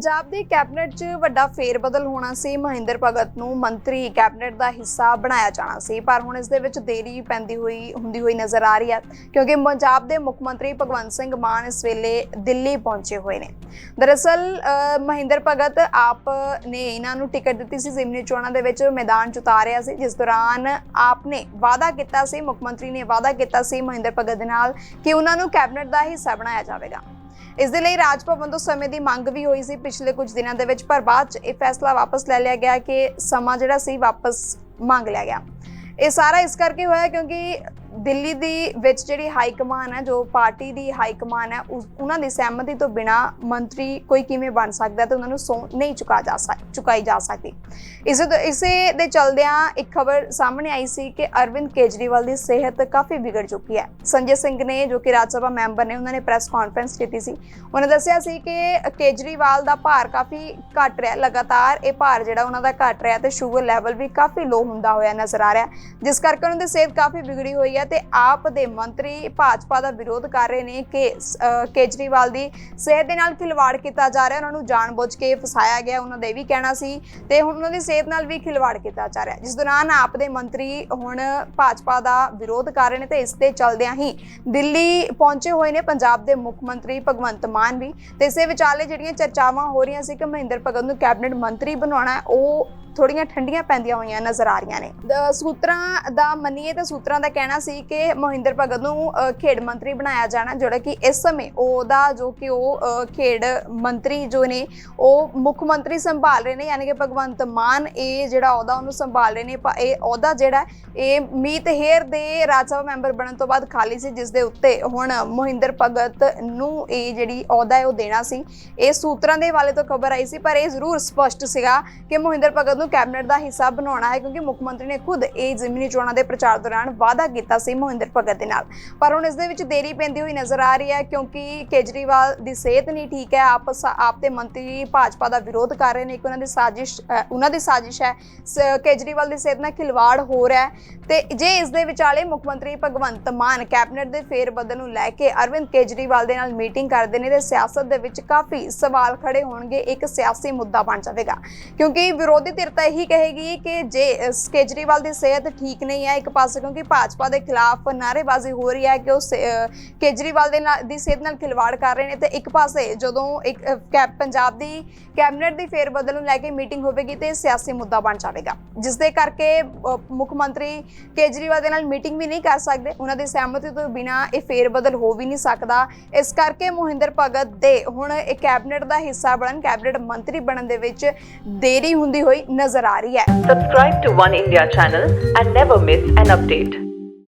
ਪੰਜਾਬ ਦੇ ਕੈਬਨਿਟ 'ਚ ਵੱਡਾ ਫੇਰਬਦਲ ਹੋਣਾ ਸੀ। ਮਹਿੰਦਰ ਭਗਤ ਨੂੰ ਮੰਤਰੀ ਕੈਬਨਿਟ ਦਾ ਹਿੱਸਾ ਬਣਾਇਆ ਜਾਣਾ ਸੀ। ਪਰ ਹੁਣ ਇਸ ਦੇ ਵਿੱਚ ਦੇਰੀ ਪੈਂਦੀ ਹੋਈ, ਹੁੰਦੀ ਹੋਈ ਨਜ਼ਰ ਆ ਰਹੀ ਹੈ। ਕਿਉਂਕਿ ਪੰਜਾਬ ਦੇ ਮੁੱਖ ਮੰਤਰੀ ਭਗਵੰਤ ਸਿੰਘ ਮਾਨ ਇਸ ਵੇਲੇ ਦਿੱਲੀ ਪਹੁੰਚੇ ਹੋਏ ਨੇ। ਦਰਅਸਲ ਮਹਿੰਦਰ ਭਗਤ ਆਪ ਨੇ ਇਹਨਾਂ ਨੂੰ ਟਿਕਟ ਦਿੱਤੀ ਸੀ। ਜ਼ਿਮਨੀ ਚੋਣਾਂ ਦੇ ਵਿੱਚ ਮੈਦਾਨ 'ਚ ਉਤਾਰਿਆ ਸੀ। ਜਿਸ ਦੌਰਾਨ ਆਪ ਨੇ ਵਾਅਦਾ ਕੀਤਾ ਸੀ, ਮੁੱਖ ਮੰਤਰੀ ਨੇ ਵਾਅਦਾ ਕੀਤਾ ਸੀ ਮਹਿੰਦਰ ਭਗਤ ਦੇ ਨਾਲ ਕਿ ਉਹਨਾਂ ਨੂੰ ਕੈਬਨਿਟ ਦਾ ਹਿੱਸਾ ਬਣਾਇਆ ਜਾਵੇਗਾ। ਇਸ ਦੇ ਲਈ ਰਾਜ ਭਵਨ ਤੋਂ ਸਮੇਂ ਦੀ ਮੰਗ ਵੀ ਹੋਈ ਸੀ ਪਿਛਲੇ ਕੁਝ ਦਿਨਾਂ ਦੇ ਵਿੱਚ, ਪਰ ਬਾਅਦ ਚ ਇਹ ਫੈਸਲਾ ਵਾਪਸ ਲੈ ਲਿਆ ਗਿਆ ਕਿ ਸਮਾਂ ਜਿਹੜਾ ਸੀ ਵਾਪਸ ਮੰਗ ਲਿਆ ਗਿਆ। ਇਹ ਸਾਰਾ ਇਸ ਕਰਕੇ ਹੋਇਆ ਕਿਉਂਕਿ ਦਿੱਲੀ ਦੀ ਵਿੱਚ ਜਿਹੜੀ ਹਾਈ ਕਮਾਨ ਹੈ, ਜੋ ਪਾਰਟੀ ਦੀ ਹਾਈ ਕਮਾਨ ਹੈ ਉਹਨਾਂ ਦੀ ਸਹਿਮਤੀ ਤੋਂ ਬਿਨਾ ਮੰਤਰੀ ਕੋਈ ਕਿਵੇਂ ਬਣ ਸਕਦਾ ਤੇ ਉਹਨਾਂ ਨੂੰ ਸੌ, ਨਹੀਂ ਚੁਕਾ ਜਾ ਸਕ, ਚੁਕਾਈ ਜਾ ਸਕਦੀ। ਇਸੇ ਤੋਂ ਇਸੇ ਦੇ ਚਲਦਿਆਂ ਇੱਕ ਖਬਰ ਸਾਹਮਣੇ ਆਈ ਸੀ ਕਿ ਅਰਵਿੰਦ ਕੇਜਰੀਵਾਲ ਦੀ ਸਿਹਤ ਕਾਫੀ ਵਿਗੜ ਚੁੱਕੀ ਹੈ। ਸੰਜੇ ਸਿੰਘ ਨੇ, ਜੋ ਕਿ ਰਾਜ ਸਭਾ ਮੈਂਬਰ ਨੇ, ਉਹਨਾਂ ਨੇ ਪ੍ਰੈਸ ਕਾਨਫਰੰਸ ਕੀਤੀ ਸੀ। ਉਹਨਾਂ ਦੱਸਿਆ ਸੀ ਕਿ ਕੇਜਰੀਵਾਲ ਦਾ ਭਾਰ ਕਾਫੀ ਘਟ ਰਿਹਾ, ਲਗਾਤਾਰ ਇਹ ਭਾਰ ਜਿਹੜਾ ਉਹਨਾਂ ਦਾ ਘਟ ਰਿਹਾ ਤੇ ਸ਼ੂਗਰ ਲੈਵਲ ਵੀ ਕਾਫੀ ਲੋ ਹੁੰਦਾ ਹੋਇਆ ਨਜ਼ਰ ਆ ਰਿਹਾ। ਜਿਸ ਕਰਕੇ ਉਹਨਾਂ ਦੀ ਸਿਹਤ ਕਾਫੀ ਵਿਗੜੀ ਹੋਈ ਹੈ। ਤੇ ਆਪ ਦੇ ਮੰਤਰੀ ਭਾਜਪਾ ਦਾ ਵਿਰੋਧ ਕਰ ਰਹੇ ਨੇ ਕਿ ਕੇਜਰੀਵਾਲ ਦੀ ਸਿਹਤ ਦੇ ਨਾਲ ਖਿਲਵਾੜ ਕੀਤਾ ਜਾ ਰਿਹਾ, ਉਹਨਾਂ ਨੂੰ ਜਾਣਬੁੱਝ ਕੇ ਫਸਾਇਆ ਗਿਆ, ਉਹਨਾਂ ਦਾ ਵੀ ਕਹਿਣਾ ਸੀ ਤੇ ਹੁਣ ਉਹਨਾਂ ਦੀ ਸਿਹਤ ਨਾਲ ਵੀ ਖਿਲਵਾੜ ਕੀਤਾ ਜਾ ਰਿਹਾ। ਜਿਸ ਦੌਰਾਨ ਆਪ ਦੇ ਮੰਤਰੀ ਹੁਣ ਭਾਜਪਾ ਦਾ ਵਿਰੋਧ ਕਰ ਰਹੇ ਨੇ ਤੇ ਇਸ ਦੇ ਚਲਦਿਆਂ ਹੀ ਦਿੱਲੀ ਪਹੁੰਚੇ ਹੋਏ ਨੇ ਪੰਜਾਬ ਦੇ ਮੁੱਖ ਮੰਤਰੀ ਭਗਵੰਤ ਮਾਨ ਵੀ। ਤੇ ਇਸੇ ਵਿਚਾਲੇ ਜਿਹੜੀਆਂ ਚਰਚਾਵਾਂ ਹੋ ਰਹੀਆਂ ਸੀ ਕਿ ਮਹਿੰਦਰ ਭਗਤ ਨੂੰ ਕੈਬਨਿਟ ਮੰਤਰੀ ਬਣਾਉਣਾ ਉਹ ਥੋੜੀਆਂ ਠੰਡੀਆਂ ਪੈਂਦੀਆਂ ਹੋਈਆਂ ਨਜ਼ਰ ਆ ਰਹੀਆਂ ਨੇ। ਸੂਤਰਾਂ ਦਾ ਮੰਨੀਏ ਤਾਂ ਸੂਤਰਾਂ ਦਾ ਕਹਿਣਾ ਸੀ ਕਿ ਮੋਹਿੰਦਰ ਭਗਤ ਨੂੰ ਖੇਡ ਮੰਤਰੀ ਬਣਾਇਆ ਜਾਣਾ, ਜਿਹੜਾ ਕਿ ਇਸ ਸਮੇਂ ਉਹਦਾ ਜੋ ਕਿ ਉਹ ਖੇਡ ਮੰਤਰੀ ਜੋ ਨੇ, ਉਹ ਮੁੱਖ ਮੰਤਰੀ ਸੰਭਾਲ ਰਹੇ ਨੇ, ਯਾਨੀ ਕਿ ਭਗਵੰਤ ਮਾਨ, ਇਹ ਜਿਹੜਾ ਅਹੁਦਾ ਉਹਨੂੰ ਸੰਭਾਲ ਰਹੇ ਨੇ ਪਰ ਇਹ ਅਹੁਦਾ ਜਿਹੜਾ ਇਹ ਮੀਤ ਹੇਰ ਦੇ ਰਾਜ ਸਭਾ ਮੈਂਬਰ ਬਣਨ ਤੋਂ ਬਾਅਦ ਖਾਲੀ ਸੀ, ਜਿਸ ਦੇ ਉੱਤੇ ਹੁਣ ਮੋਹਿੰਦਰ ਭਗਤ ਨੂੰ ਇਹ ਜਿਹੜੀ ਅਹੁਦਾ ਹੈ ਉਹ ਦੇਣਾ ਸੀ। ਇਹ ਸੂਤਰਾਂ ਦੇ ਵਾਲੇ ਤੋਂ ਖਬਰ ਆਈ ਸੀ, ਪਰ ਇਹ ਜ਼ਰੂਰ ਸਪਸ਼ਟ ਸੀਗਾ ਕਿ ਮੋਹਿੰਦਰ ਭਗਤ ਨੂੰ ਕੈਬਨਿਟ ਦਾ ਹਿੱਸਾ ਬਣਾਉਣਾ ਹੈ, ਕਿਉਂਕਿ ਮੁੱਖ ਮੰਤਰੀ ਨੇ ਖੁਦ ਇਹ ਜ਼ਿਮਨੀ ਚੋਣਾਂ ਦੇ ਪ੍ਰਚਾਰ ਦੌਰਾਨ ਵਾਅਦਾ ਕੀਤਾ ਸੀ ਮਹਿੰਦਰ ਭਗਤ ਦੇ ਨਾਲ। ਪਰ ਹੁਣ ਇਸ ਦੇ ਵਿੱਚ ਦੇਰੀ ਪੈਂਦੀ ਹੋਈ ਨਜ਼ਰ ਆ ਰਹੀ ਹੈ, ਕਿਉਂਕਿ ਕੇਜਰੀਵਾਲ ਦੀ ਸਿਹਤ ਨਹੀਂ ਠੀਕ ਹੈ। ਆਪ ਆਪ ਦੇ ਮੰਤਰੀ ਭਾਜਪਾ ਦਾ ਵਿਰੋਧ ਕਰ ਰਹੇ ਨੇ, ਇੱਕ ਉਹਨਾਂ ਦੀ ਸਾਜ਼ਿਸ਼ ਉਹਨਾਂ ਦੀ ਸਾਜ਼ਿਸ਼ ਹੈ। ਕੇਜਰੀਵਾਲ ਦੀ ਸਿਹਤ ਨਾਲ ਖਿਲਵਾੜ ਹੋ ਰਿਹਾ ਹੈ। ਤੇ ਜੇ ਇਸ ਦੇ ਵਿਚਾਲੇ ਮੁੱਖ ਮੰਤਰੀ ਭਗਵੰਤ ਮਾਨ ਕੈਬਨਿਟ ਦੇ ਫੇਰ ਬਦਲ ਨੂੰ ਲੈ ਕੇ ਅਰਵਿੰਦ ਕੇਜਰੀਵਾਲ ਦੇ ਨਾਲ ਮੀਟਿੰਗ ਕਰਦੇ ਨੇ, ਤੇ ਸਿਆਸਤ ਦੇ ਵਿੱਚ ਕਾਫੀ ਸਵਾਲ ਖੜੇ ਹੋਣਗੇ, ਇੱਕ ਸਿਆਸੀ ਮੁੱਦਾ ਬਣ ਜਾਵੇਗਾ। ਕਿਉਂਕਿ ਵਿਰੋਧੀ ਧਿਰ ਤਾਂ ਇਹੀ ਕਹੇਗੀ ਕਿ ਜੇ ਕੇਜਰੀਵਾਲ ਦੀ ਸਿਹਤ ਠੀਕ ਨਹੀਂ ਹੈ ਇੱਕ ਪਾਸੇ, ਕਿਉਂਕਿ ਭਾਜਪਾ ਦੇ ਖਿਲਾਫ ਨਾਅਰੇਬਾਜ਼ੀ ਹੋ ਰਹੀ ਹੈ ਕਿ ਉਹ ਕੇਜਰੀਵਾਲ ਦੇ ਨਾਲ, ਦੀ ਸਿਹਤ ਨਾਲ ਖਿਲਵਾੜ ਕਰ ਰਹੇ ਨੇ। ਤੇ ਇੱਕ ਪਾਸੇ ਜਦੋਂ ਇੱਕ ਕੈਬ, ਪੰਜਾਬ ਦੀ ਕੈਬਨਿਟ ਦੀ ਫੇਰ ਬਦਲ ਨੂੰ ਲੈ ਕੇ ਮੀਟਿੰਗ ਹੋਵੇਗੀ ਤੇ ਇਹ ਸਿਆਸੀ ਮੁੱਦਾ ਬਣ ਜਾਵੇਗਾ। ਜਿਸ ਦੇ ਕਰਕੇ ਮੁੱਖ ਮੰਤਰੀ ਕੇਜਰੀਵਾਲ ਦੇ ਨਾਲ ਮੀਟਿੰਗ ਵੀ ਨਹੀਂ ਕਰ ਸਕਦੇ। ਉਹਨਾਂ ਦੀ ਸਹਿਮਤੀ ਤੋਂ ਬਿਨਾ ਇਹ ਫੇਰ ਬਦਲ ਹੋ ਵੀ ਨਹੀਂ ਸਕਦਾ। ਇਸ ਕਰਕੇ ਮੋਹਿੰਦਰ ਭਗਤ ਦੇ ਹੁਣ ਇਹ ਕੈਬਨਿਟ ਦਾ ਹਿੱਸਾ ਬਣਨ, ਕੈਬਨਿਟ ਮੰਤਰੀ ਬਣਨ ਦੇ ਵਿੱਚ ਦੇਰੀ ਹੁੰਦੀ ਹੋਈ नजर आ रही है subscribe to one India channel and never miss an update